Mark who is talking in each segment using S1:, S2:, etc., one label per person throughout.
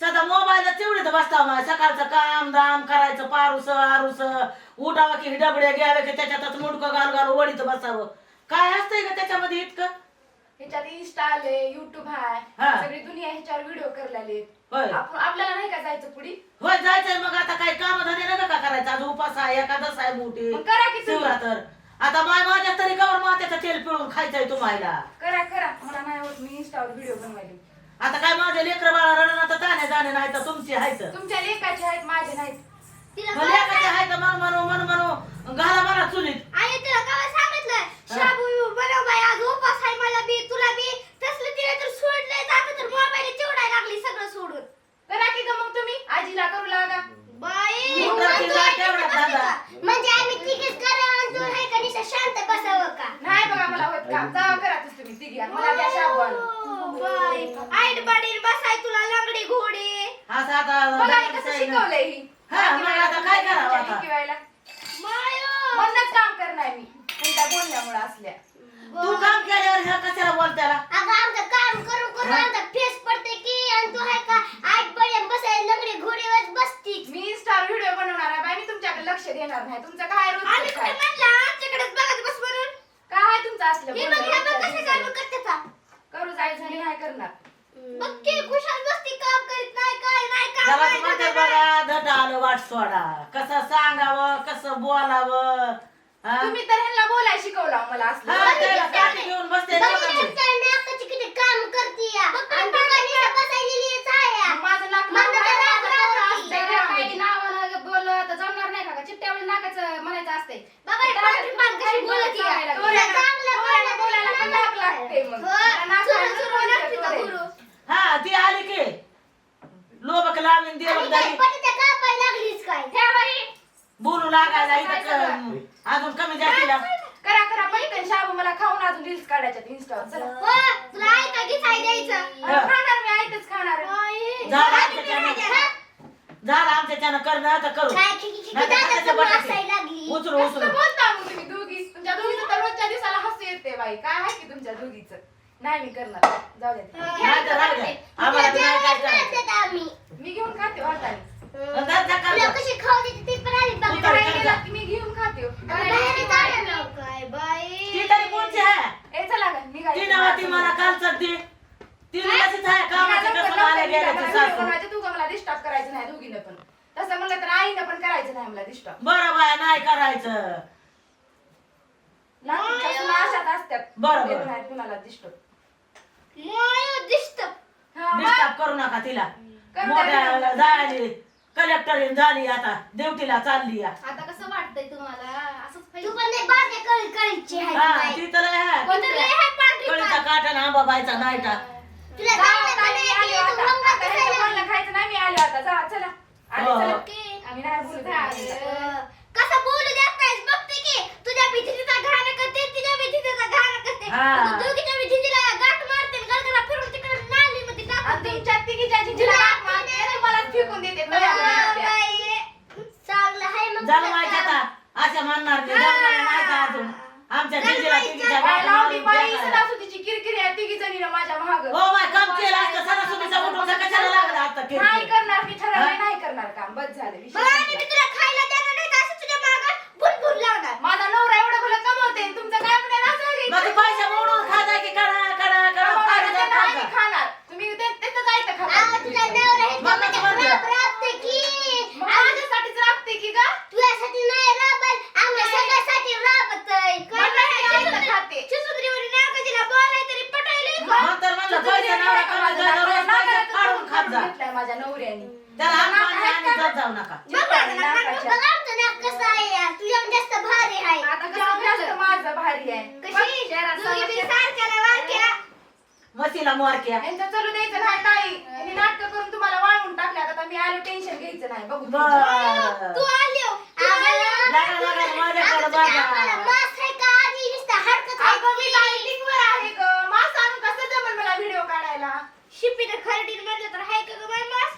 S1: सदा मोबाईलला तेवढीच बसता माय सकाळचं काम दाम करायचं पारूस आरूस. उठावं की डबडे घ्यावे की त्याच्यातच मुंडकं घाल घाल वडीत बसावं. काय असतंय का त्याच्यामध्ये इतकं?
S2: ह्याच्यात इन्स्टा आले युट्यूब आहे
S1: हा.
S2: सगळी दुनिया ह्याच्यावर व्हिडिओ करलेले
S1: होय.
S2: आपण आपल्याला नाही का जायचं पुढे?
S1: होय जायचंय मग. आता काही काम धंदे नका का करायचं? आज उपास आहे एखादस आहे मोठी.
S2: मग करा की तुम्ही.
S1: शिवरात्र. आता माय माझ्या तरी कवर मात्याचं तेल पिळून खायचंय तुम्हाला.
S2: करा करा. मला नाही होत मी इन्स्टावर व्हिडिओ बनवायले.
S1: आता काय माझे लेकर बाळा रडण आता ताने जाणे नाही तर तुमची आहेत.
S2: तुमच्या लेखाचे आहेत माझे नाहीत.
S3: तिला
S1: मग लेकाचे आहेत मन म्हणू मन म्हणू घाला मला चुलीत.
S3: आई तुला काय सांगितलं? शाबू बनव बाई आज उपास आहे मला बी तुला बी. तसलं तिला तर सोडलंय जातं तर मोबाईल चिवडायला लागली सगळं सोडून.
S2: करा की ग मग तुम्ही? आजीला करू लागा.
S3: बाई
S1: मोठा तिला तेवढा दादा.
S3: म्हणजे आम्ही तिघेच करा आणि तू नाही शांत बसावं का?
S2: नाही बघा मला होत काम जावा करा तस तुम्ही तिघी आणि मला द्या शाबू आणून.
S3: बाई. आईड बाडील बसाय तुला लंगडी घोडी.
S1: असं आता
S2: बघा हे कसं शिकवलंय ही.
S1: हा, मग आता काय करावं आता?
S2: म्हणूनच काम करणार मी. त्यांच्या बोलण्यामुळे असल्या.
S1: तू काम केल्यावर ह्या कशाला बोलत्याला
S3: अगं आमचं काम करून करून आमचा फेस पडते की आणि तू आहे का? आईड बाडील बसाय लंगडी घोडीवर बसती.
S2: मी इन्स्टावर व्हिडिओ बनवणार आहे बाई. मी तुमच्याकडे लक्ष देणार नाही. तुमचं काय
S3: आम्ही
S2: रोज
S3: कुठे म्हणलं? आमच्याकडेच बघत बस म्हणून.
S2: काय तुमचं असलं
S3: हे बघ हे बघ
S2: बोलणं?
S3: कसे काम करते का
S2: करू जाय झाली नाही करणार.
S3: बघ की खुशाल बसती काम करीत नाही काय नाही काम
S1: जरा
S3: नाही नाही.
S1: बघा धट आलं वाट सोडा. कसं सांगावं कसं बोलावं? हा?
S2: तुम्ही तर ह्यांना बोलाय शिकवलं मला असलं
S1: हा, त्याला काठी घेऊन बसते लोकांचे.
S2: माझं नाक
S3: माझं
S2: नाक
S3: नाक
S4: बोललं तर जमणार नाही का चिट्ट्यावर नाकाचं म्हणायचं असते
S3: बाबा, ही पांढरी पान कशी बोलती या.
S4: सांगायला
S3: तुला
S2: लागली.
S3: चांगलं
S2: बोलायला
S3: बोलायला
S2: बोलायला पण नाक लागते मग.
S3: हो,
S2: मला नाक
S3: चुरू
S2: लागतं,
S3: चुरू लागते का
S2: डोळे.
S3: गुरु?
S1: हा ती आली की लोबक लावीन देवक दारी लागायला इथं क- अजून कमी जातीला
S2: करा करा. पटकन शाबू मला खाऊन अजून रील्स काढायच्यात इंस्टावर चला.
S3: हो, तुला ऐका की काय द्यायचं.
S1: हा.
S2: खाणार मी आयतच खाणार.
S3: बाई.
S1: झालं
S3: काय
S1: आमच्या त्यानं.
S3: हा?
S1: झालं आमच्या त्यानं करणं तर करू.
S3: काय खिकी खिकी
S1: नाही तर
S3: दादाचं
S1: हाताच्या बटाटे.
S3: वासायला लागली.
S1: उचलू
S2: कसं
S1: उचलू
S2: बोलता मग तुम्ही दोघी. तुमच्या दोघीचं तर रोजच्या दिवसाला हसू येते बाई. काय आहे की तुमच्या दोघीचं? नाही मी करणार. जाऊ द्या
S1: नाही तर राहू द्या. आम्हाला बी नाही काय
S3: तुला
S1: करायचं?
S3: देत आम्ही.
S2: मी घेऊन खाते वाटाणे.
S3: कशी खाऊ देते ती पण आम्ही बघणार.
S1: उतर.
S2: बाहेर गेला की मी घेऊन खाते हो.
S3: बाहेरच आलं ना काय बाई.
S1: ती तरी कोणची आहे
S2: ए चला का निघायचं.
S1: ती नव्हा ती मला काल चढती ती कशीच आहे कामाची
S2: निघा,
S1: कसं
S2: लवकर,
S1: आल्या
S2: लवकर
S1: गेल्या
S2: निघा.
S1: ती
S2: मला
S1: सासू
S2: बनवायचं, तू का मला डिस्टर्ब करायचं नाही दोघीनं पण तसं म्हणलं तर आईनं पण करायचं नाही मला डिस्टर्ब
S1: बरं बाया नाही करायचं
S2: अशाच असतात
S1: बरं, बरं.
S2: नाही कुणाला डिस्टर्ब
S3: मायो दिसतं.
S1: डिस्टर्ब करू नका तिला
S2: करू
S1: मोठ्या
S2: द्या.
S1: कलेक्टर झाली आता ड्युटीला चालली या
S4: आता कसं वाटतंय तुम्हाला असंच
S3: तू
S4: पाहिजे
S3: पण नाही बागे कळी कळीची आहे
S1: हा
S3: बाई.
S1: ती तर आहे.
S3: तू तर लय आहे पांढरी
S1: कळीचा
S3: पान.
S1: काटा आंबा बायचा नाही का
S3: तुला
S2: जावा,
S3: चांगलं
S2: ताई, मी आली
S3: बनायचं,
S2: आता.
S3: तू रंगात
S2: आता ह्याचं
S3: बसायला
S2: बोलणं खायचं नाही मी आलो आता जा चला आले
S1: हो.
S2: चला
S3: की.
S2: आम्ही नाही बोलत आहे.
S3: अं, कसं बोलू देत नाहीस बघते की तुझ्या भीतीचा घाण करते तिच्या भीतीचा घाण करते
S1: हा.
S3: तू दोघीच्या भीतीला गाठ मारते आणि गरगरा फिरून तिकडे नाली मध्ये
S2: आणि
S3: टाकते
S2: तुमच्या तिघीच्या जिजीला हात फेकून देते तळ्यामध्ये
S3: काम.
S1: आता. अशा म्हणणार नाही का अजून. आमच्या
S2: काय लावली बाई
S1: टाकायला.
S2: सणासुदीची किरकिरी आहे तिघी जणीनं माझ्या महाग
S1: हो बाय काम केलं असतं. सणासुदीचा उठून कशाला लागला आता
S2: नाही
S1: किरकिर?
S2: करणार मी ठरवलं
S1: हा?
S2: नाही करणार काम. बस झालं विषय
S3: मग आणि मी
S2: संपला.
S3: तुला खायला देणार नाही तर असं तुझ्या मागं बुलबुल लावणार
S2: माझा नवरा एवढं भलं कमवते आणि तुमचं काय म्हणणं आहे असं आहे
S1: मग
S2: की?
S1: ते पैसे मोडून खाजा की करा करा करा
S2: कमवायला
S1: फायदा
S2: देणं आहे मी
S1: खाजा.
S2: खाणार तुम्ही ते- तिथं जायचं
S3: अगं
S2: खाणार
S3: तुला नवरा हे
S1: मग
S3: जमान्यात
S1: म्हणते.
S3: राब राबते की
S2: मग माझ्यासाठीच राबते की ग
S3: तुझ्यासाठी नाही राबत आम्ही सगळ्यासाठी राबतय
S2: मग नाही आईचं खाते.
S3: चिसुद्रीवरून नाकाजीला बोलाय तरी पटायला
S1: मग तर म्हणलं पैसे नवरा कमाई जा, रोज पैसे फाडून खात जा.
S2: घेतलाय माझ्या नवऱ्याने.
S1: त्याला हात आणि जात जाऊ नका.
S4: आता कसं
S2: जास्त? माझं भारी आहे.
S3: कशी?
S4: शहरात
S1: मसीला मोरक्या.
S2: यांचं चालू द्यायचं नाही काही यांनी नाटक करून तुम्हाला वाळवून टाकल्यात आता मी आलो टेन्शन घ्यायचं नाही. बघू
S1: बर.
S3: तू आली. तू आली.
S1: लगा, लगा, माझ्याकडे
S3: आता तुझ्या
S1: बघा.
S3: आम्हाला मास आहे का? आधी नुसतं हरकत आहे
S2: अगं मी लाईटिंगवर आहे ग मास आणून कसं जमल मला व्हिडिओ काढायला
S3: शिपीने खरडीन म्हणलं तर हाय का ग बाई मास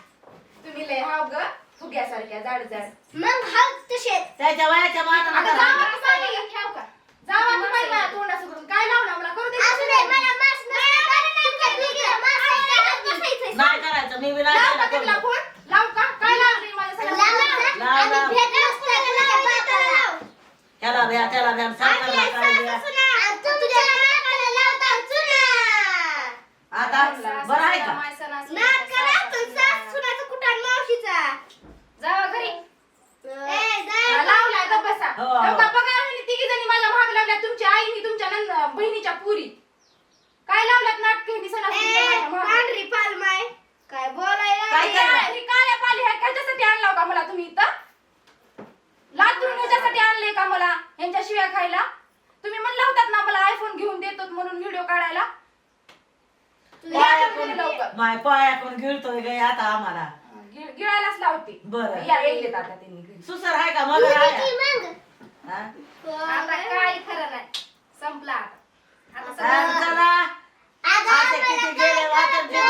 S2: तुम्ही लय हाव ग जाड
S3: मग हाव तसे
S1: त्याच्या वयाच्या
S2: आता जावा
S1: करा.
S2: की बाई, ठेव का जावा. की बाई मला तोंडासमोरून. काय लावलं मला करू दे.
S3: असू दे मला मास नसतं. तुमच्या दोघीला मास आहे हात बसायचंय.
S1: नाही करायचं. मी बी
S2: लाव
S1: नाही
S2: का
S1: केलं
S2: त्यांना
S1: कोणी.
S2: फोन. लाव का? काय लावली माझ्या
S3: लाव,
S2: सगळ्या
S3: लाव.
S1: लाव, लाव.
S3: आणि भेट असताना माझ्या बापाला लाव.
S1: ह्याला द्या त्याला द्या सरकारला
S3: आणि
S1: काय द्या.
S3: सासू सुना, आणि तू तुझ्या नाकाला लावता चुना.
S1: आता बरं आहे का?
S3: नाक करा, पण सासू सुनाचं कुठं आणि मावशीचा.
S4: जावा घरी
S3: ए, जा.
S2: हा, लावलाय गप्प बसा
S1: हो.
S2: हो का बघा ह्यांनी तिघी जणी माझ्या महाग लावल्या तुमच्या आईनी तुमच्या नंद बहिणीच्या पुरी काय लावल्यात नाटक ह्यांनी सणासुदीच्या
S3: ए,
S2: माझ्या महाग?
S3: पांढरी पालमाय. काय बोलायला
S1: काय
S2: ही
S1: केलं?
S2: काय- ही काळ्या पाली आहे कशासाठी आणला का मला तुम्ही इथं लातूर ह्याच्यासाठी आणले का मला ह्यांच्या शिव्या खायला तुम्ही म्हणला होतात ना मला आयफोन घेऊन देतो म्हणून व्हिडिओ काढायला या
S1: पायाकून
S2: तुम्ही लवकर.
S1: माय पायाकून गिळतोय गे आता आम्हाला
S2: गिळ- गिळायलाच लावते
S1: बरं.
S2: या येईल आता त्यांनी घरी.
S1: सुसर आहे का?
S3: मग?
S4: आता काय खरं नाही संपला आता आता सगळं
S1: चला
S3: अगं,
S1: आता
S3: आपल्याला
S1: किती
S3: काय
S1: गेले वाटत काय
S3: आता.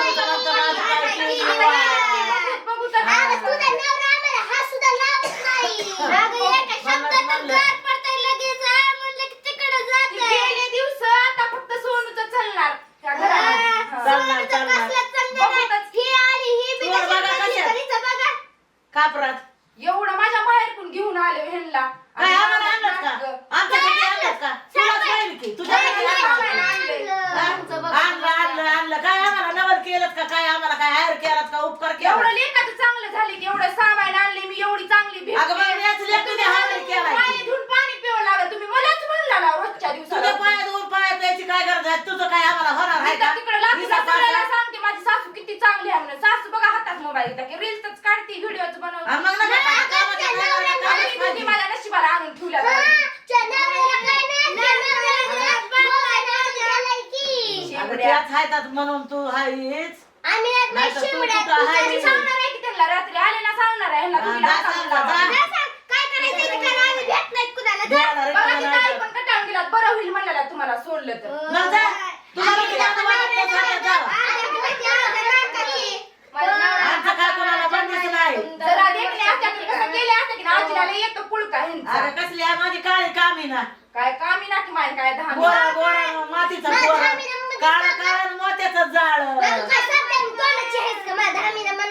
S3: या-
S2: बघू तर
S3: हा.
S2: गेले दिवस आता फक्त सोनूच चालणार त्या घरामध्ये. हा.
S1: चालणार
S3: आहे.
S2: बघूतच.
S3: ही आली, ही बी
S1: तू
S3: कशी
S1: बघा
S3: आली,
S1: कशा.
S3: घरीचं बघा.
S1: कापरात
S2: एवढं माझ्या माहेरकडून घेऊन आले ह्यांना
S1: काय
S2: आणि
S1: आम्हाला
S2: माझं
S1: आणलं का
S2: नाटकं.
S1: आमच्यासाठी आणलं का तुलाच पाहिजे की तुझ्यासाठी
S2: नाही,
S1: आणलं
S2: नाही,
S1: का?
S2: नाही.
S1: हा?
S4: तुमचं बघ.
S1: आणलं आणलं आणलं काय आम्हाला नवल केलं का काय आम्हाला काय हायर केलं का उपकार
S2: एवढं
S1: केला
S2: लेखाचं चांगलं झाले की एवढं सामान आणले मी एवढी चांगली भेट
S1: अगं बाई, याच लेकीने हायर केलाय की.
S2: पाणी धुवून पाणी पिवं लागलं तुम्ही मलाच म्हणला ना रोजच्या
S1: तुझ्या
S2: दिवसाला
S1: पायात दोन पाया प्यायची काय गरज आहे तुझं काय आम्हाला होणार आहे का
S2: तिकडे लागली
S1: हिचा
S2: सगळ्याला
S1: पासा.
S2: सांगते माझी सासू किती चांगली आहे म्हणून सासू बघा हातात मोबाईल घेता की रील्सच काढते व्हिडिओच
S1: हा,
S2: बनवते
S1: मग कामच
S2: तुम्ही नशिबाला आणून ठेवल्या
S3: हा,
S1: हायतात म्हणून तू हायच
S2: मी? सांगणार आहे की त्यांना रात्री आले ना सांगणार आहे. ह्यांना
S1: हा, जा, सांगा,
S2: लावा.
S1: जा.
S2: बघा ताई. पण कटाळून गेलात बरं होईल म्हणलेला तुम्हाला सोडलं तर.
S1: मग जा. तुम्हाला
S3: आम्ही
S1: किती आता वाटत नाही सांगत जावा.
S3: आम्ही माहिती आहे, आम्ही नाकाची.
S4: माझ्या नवऱ्याला
S1: आमचं काय कोणाला बंदिस्त नाही.
S2: जरा देखणे असत्या तर कसं केले असते की ना आजीला लय ह्यांचा
S1: अरे कसली आहे? माझी काळी कामी ना.
S2: काय कामी ना की माय काय दहा
S1: गोरा गोरा मातीचा गोरा.
S3: आम्ही
S1: काळ काळ मोत्याचं जाळ.
S3: बरं, काय सांगते, तोंडाची आहेस का? मनाने निघाली.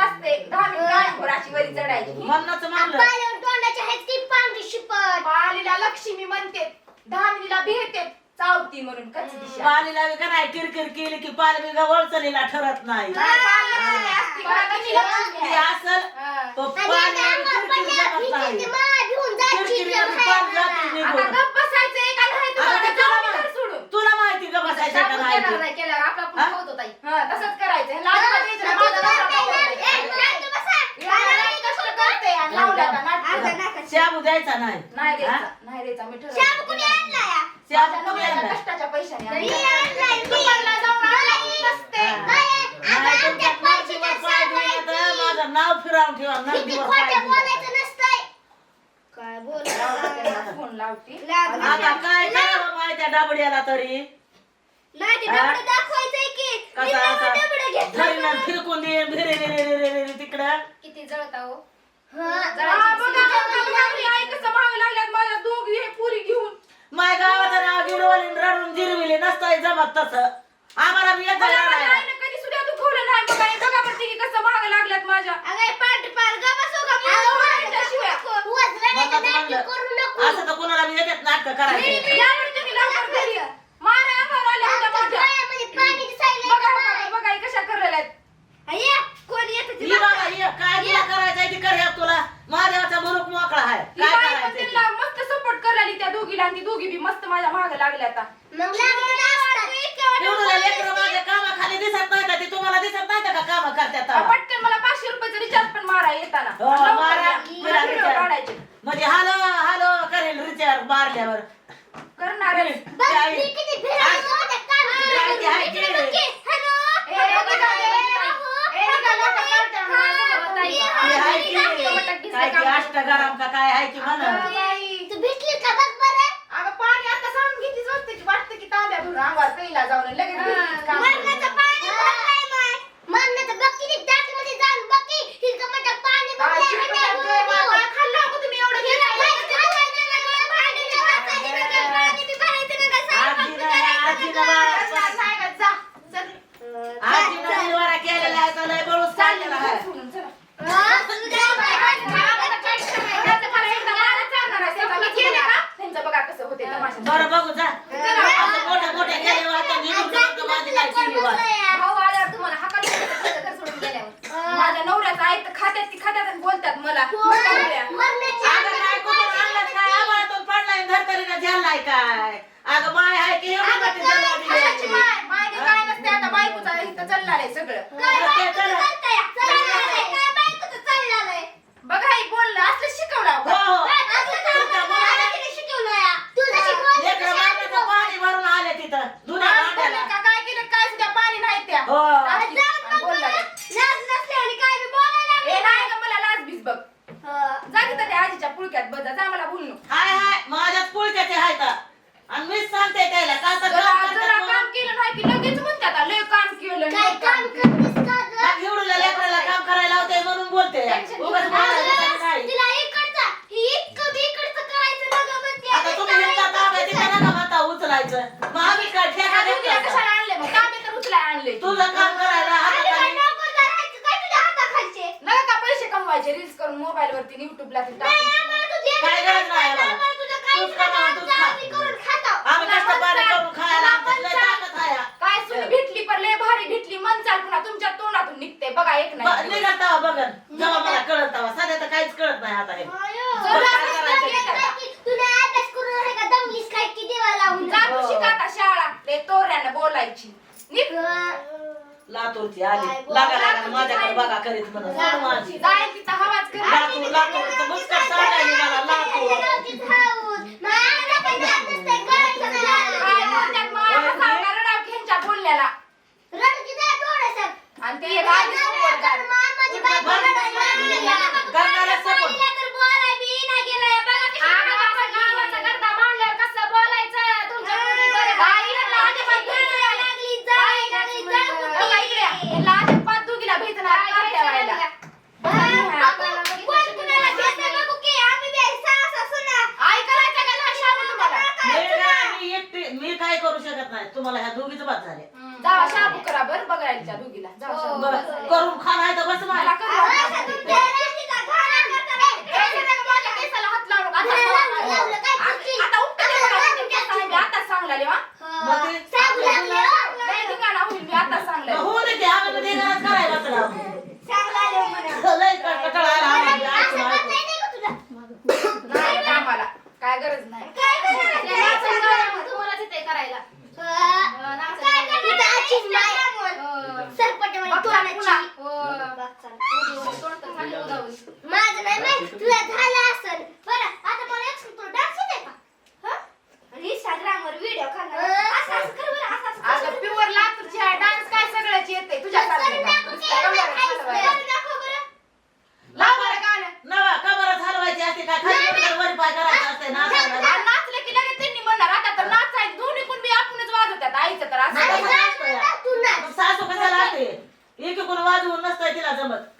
S2: असते दहा मिनिट काळी अशी वरी चढायची.
S1: म्हणूनच म्हणलं
S3: पायावर तोंडाची आहेस की पांढरी शिपट.
S2: पालीला लक्ष्मी म्हणते. दहा मिनिटला भेटते. चावती म्हणून दिशा.
S1: पालीला बी का नाही? किरकिर केली की पाल बी वळचलीला ठरत नाही.
S2: काय लक्ष्मी असती
S1: ती? असल
S3: आता.
S2: आता
S1: आता तुला माहिती- का बसायचं
S2: तसंच करायचं.
S1: शाबू द्यायचा नाही.
S2: नाही
S1: हा?
S2: द्यायचा नाही द्यायचा. मी ठरवलं.
S3: शाबू कुणी आणला या?
S1: शाबू कुणी आणलाय?
S2: कष्टाच्या पैशाने
S3: मी
S2: आणला.
S3: आणलाय, मी.
S2: दुकानला जाऊन आणला नसते.
S1: हा. नाही
S3: आमच्या
S1: तुमच्या
S3: पाचशेच्या
S1: पाठीवर पाय दिला तर
S3: सांगायची.
S1: माझं नाव फिरावून ठेवा
S3: किती
S1: नंदीवर पाय
S3: खोटं
S1: दिला
S3: बोलायचं नसतंय. काय बोल
S2: फोन लावते.
S1: आता काय करावं माहिती आहे डाबड्याला तरी?
S3: नाही ते
S1: हा?
S3: डबडं दाखवायचंय की. मी
S1: कसा?
S3: नवं
S1: असा
S3: डबडं घेतलं
S1: धरीनं फिरकून दे भिरे रे रे रे रे रे रे तिकडं.
S4: किती जळता हो
S3: हा.
S2: हा, बघा, बघा, बघा, मी आई कसं मागं लागल्यात माझ्या दोघी हे पुरी घेऊन
S1: माय गावाचं नाव गिरवली रडून जिरविले नसताय जमत तसं. आम्हाला बी येतं
S2: मला माझ्या
S1: रडायला.
S2: आईनं दुखवलं नाही बघा हे पण तिघी कसं मागं लागल्यात माझ्या.
S1: असं तर कोणाला बी येतात नाटक
S2: यावर तुम्ही लवकर घरी या. मारा अंगावर आल्या होत्या
S3: आमच्या
S2: माझ्या.
S3: डोळ्यामध्ये पाणी दिसायलंय
S2: बघा
S3: का
S2: बघा
S3: नाही?
S2: बघा हे कशा करायला
S3: अय्या, कोण येतं ते
S1: ये
S3: बघा.
S1: बाबा ये काय तुला करायचंय ते कर ह्या तुला महादेवाचा मुलूक मोकळा आहे
S2: ही
S1: काय
S2: बाई पण
S1: करायचंय ते?
S2: त्यांना मस्त सपोर्ट करायला त्या दोघीला आणि ती दोघी बी मस्त माझ्या मागे लागल्या आता
S3: मग लागलं असतं.
S1: एवढं लेकरं माझ्या कामाखाली दिसत नाही का ते तुम्हाला दिसत नाही का काम करतात तेव्हा?
S2: पटकन मला पाचशे रुपयाचा रिचार्ज पण मारा येताना
S1: हो,
S2: लवकर
S1: मारा.
S2: या.
S1: मला
S2: मला व्हिडिओ
S1: recharge.
S2: काढायचे
S1: म्हणजे हालो हालो करेल रिचार्ज मारल्यावर
S2: करणार आहे.
S3: बघ, मी किती भिरायला होते, काम
S1: काय?
S3: बघ की, हॅलो.
S2: ए. ए.
S4: हो, ताई.
S1: आहे की काय अष्टगरम का काय आहे की म्हणा
S2: अगं बाई.
S3: तू भेटली का बघ बरं
S2: अगं पाणी आता सांगून वाटतं की वाटतं की तांब्या भरून अंगावर प्यायला जाऊन लगेच भिजलीच
S3: मरणाचं. पाणी भरलंय माय. मरणाचं बघ किती
S1: झालाय काय अगं माय आहे की
S3: काय
S1: जन्म दिली
S2: खायची आहे. माय माय बी सगळं
S3: काय बायकोचं चालतंय?
S1: चालणार आहे.
S2: काय बघा बोललं
S1: असलं शिकवलं बघन जेव्हा मला कळत तेव्हा सध्या तर काहीच कळत नाही आता हे
S2: शाळा ते बोलायची निघ
S1: लातूरची आली
S3: बघा
S1: लागा माझ्याकडे बघा करीत म्हणून लातूर लातूर
S2: काही करू
S1: शकत नाही. तुम्हाला ह्या दोघीच बात झाल्या
S2: जा शाबू करा बरं बघायला दोघीला.
S4: हो.
S1: करून खा नाही जमत.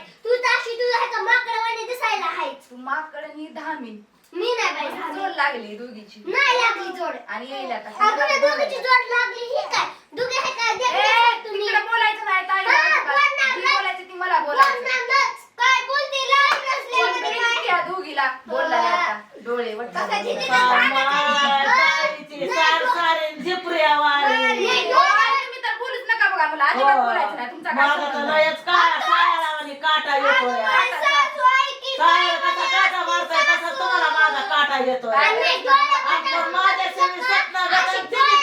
S3: तू माकड
S2: आणि धामीन
S3: मी नाही बाई
S2: जोड लागली दोघीची.
S3: नाही लागली जोड.
S2: आणि येईल आता
S3: अगं दोघीची जोड लागली ही काय? दोघे हे काय? देखले तुम्ही.
S2: तिकडे बोलायचं नाही ताईला
S3: हा,
S2: अजिबात.
S3: बोलणार
S2: बोलायची ती मला बोलायचं.
S3: बोलणारच. काय बोलते? लाज
S2: कोण म्हणजे नसल्यावर
S3: काय?
S2: तरी या दोघीला. बोलणार आता. डोळे वट्टा
S3: बघा,
S1: जिने ना
S3: नाही,
S2: हो, आणि तुम्ही तर बोलूच नका बघा मला अजिबात बोलायचं नाही. तुमचा काय संबंध? नाही.
S1: काटा येतोय.
S3: काय
S1: कसा काटा मारताय तसा तुम्हाला माझा काटा येतोय. आपण माझ्या सेवी
S4: सपना
S3: गटन तुम्ही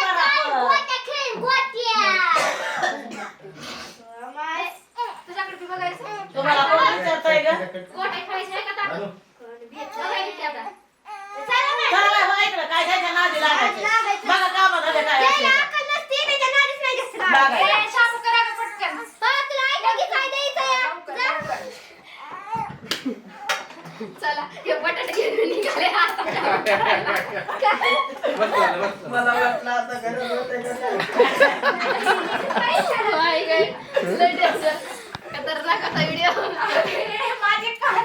S1: काय
S2: घ्यायच्या
S4: चला हे बटाटे घेऊन निघाले आता
S1: मला वाटलं आता गरज होते का काय?
S4: हाय गं. लय danger. खतरनाक असा व्हिडिओ
S2: माझे कान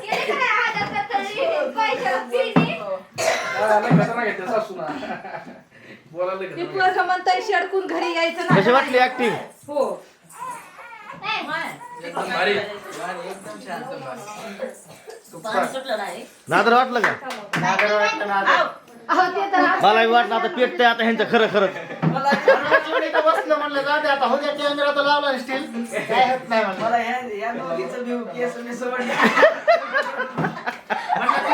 S3: गेले का नाही हातात तळी? पैशाला पिणी?
S2: ती पोरं म्हणताय शेडकून घरी यायचं
S5: कशी वाटली ऍक्टिंग
S2: हो
S3: ए,
S6: एकदम भारी.
S1: एकदम शांत पाणी सुटलं नाही.
S5: नादर वाटलं का?
S1: आव.
S2: अहो ते तर
S5: मला बी वाटलं आता पेटतंय आता ह्यांचं खरं खरं.
S1: मला
S7: बसलं म्हणलं जाऊ दे आता कॅमेरा तर लावला ना स्टील काय होत नाही म्हणलं.
S1: मला ह्या या दोघीचं बी केस मी सोडलं.
S7: म्हणलं